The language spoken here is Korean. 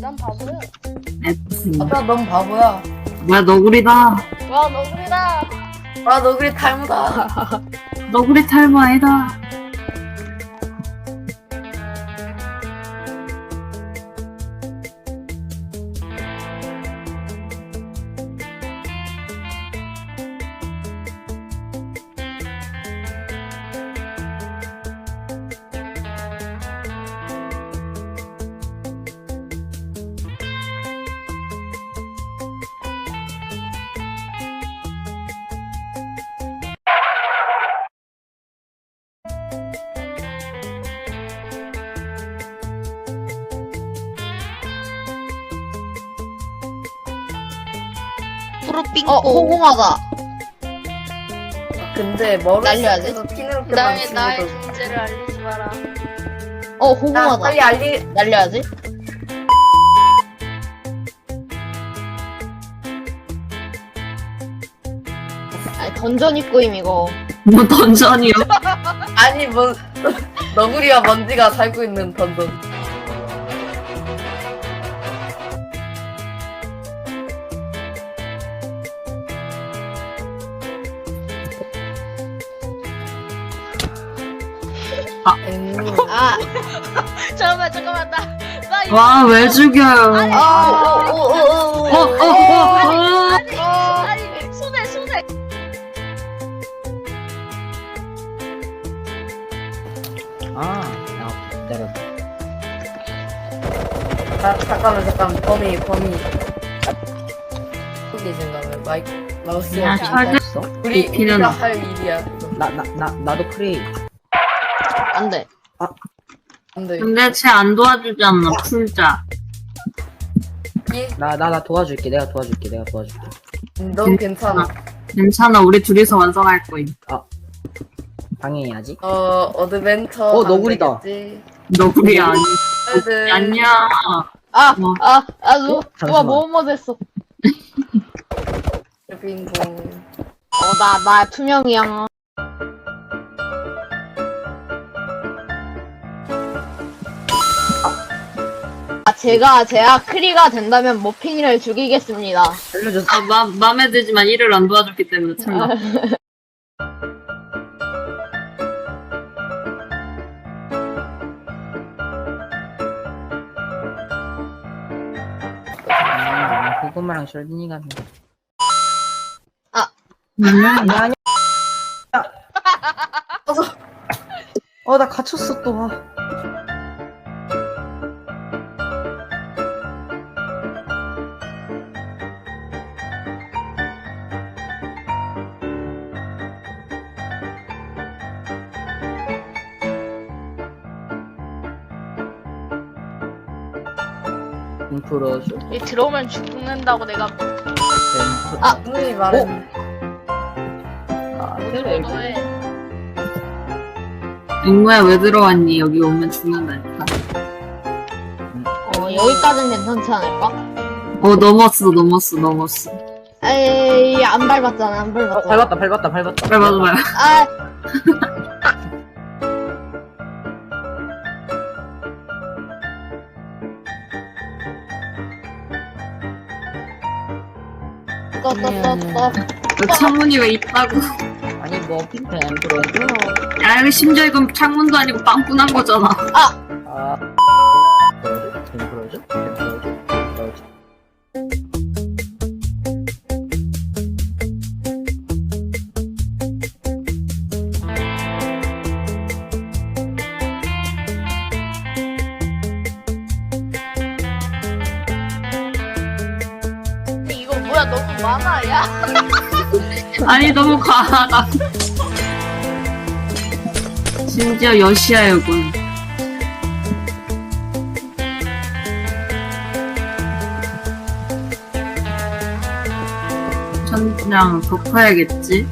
난 바보야. 아빠 넌 바보야. 뭐야 너구리다. 와 너구리다. 아 너구리 탈모다. 너구리 탈모 아니다. 프로빙고. 어, 호공하다. 근데 머리 날려야지. 서 피누르게 나의 만 나의 친구들. 존재를 알리지 마라. 어, 나 호공하다. 빨리 알리. 날려야지. 아니, 던전 입구임, 이거. 뭐 던전이요? 아니 뭐 너구리와 먼지가 살고 있는 던전. 음. 아, 잠깐만 잠깐만 나. 나 이거 와왜 죽여요? 아, 오, 오, 오, 오, 어, 어, 어, 어. 아니 손에 손에. 아, 야, 기다려. 자, 잠깐만 잠깐 범위 범위. 속에 생각을 마이크 마우스. 야, 아, 철- 있어? 우리 비키는 우리가 어. 할 일이야. 나, 나, 나, 나도 크레이. 안 돼. 근데 근데 쟤 안 도와주잖아. 풀자. 이, 나, 나, 나 도와줄게. 내가 도와줄게. 내가 도와줄게. 넌 괜찮아. 괜찮아. 우리 둘이서 완성할 거임. 방해해야지. 어 어드벤처. 어, 너구리다. 너구리 아니. 애들. 아니야. 아, 뭐. 아, 아, 누, 어? 누가 잠시만. 뭐뭐 했어. 빙봉. 어, 나, 나 투명이야. 아, 제가, 제가 크리가 된다면 머핀이를 죽이겠습니다. 알려줬어. 아, 마, 맘에 들지만 일을 안 도와줬기 때문에 참나. 아, 고구마랑 셜딘이가. 음, 아니, 아니. 야. 어, 나 갇혔어, 또. 아. 음, 풀어줘. 이 들어오면 죽는다고 내가 뱀 아. 분명히 말했는데. 아, 오늘 너의 앵무야 왜 들어왔니? 여기 오면 죽는다니까. 어, 여기까지는 괜찮지 않을까? 어 넘었어 넘었어 넘었어. 에이, 안 밟았잖아, 안 어, 밟았잖아. 밟았다, 밟았다, 밟았다. 빨리 맞아 봐요. 아, 떠, 떠, 떠, 떠. 그 창문이 왜 있다고? 아니, 뭐, 뱀 풀어줘. 야 이거 심지어 이건 창문도 아니고 빵꾸난 거잖아. 아. 풀어줘? 뱀풀 뭐야 너무 많아 야. 아니 너무 과하다. 심지어 여시야 이건. 천장 덮어야겠지?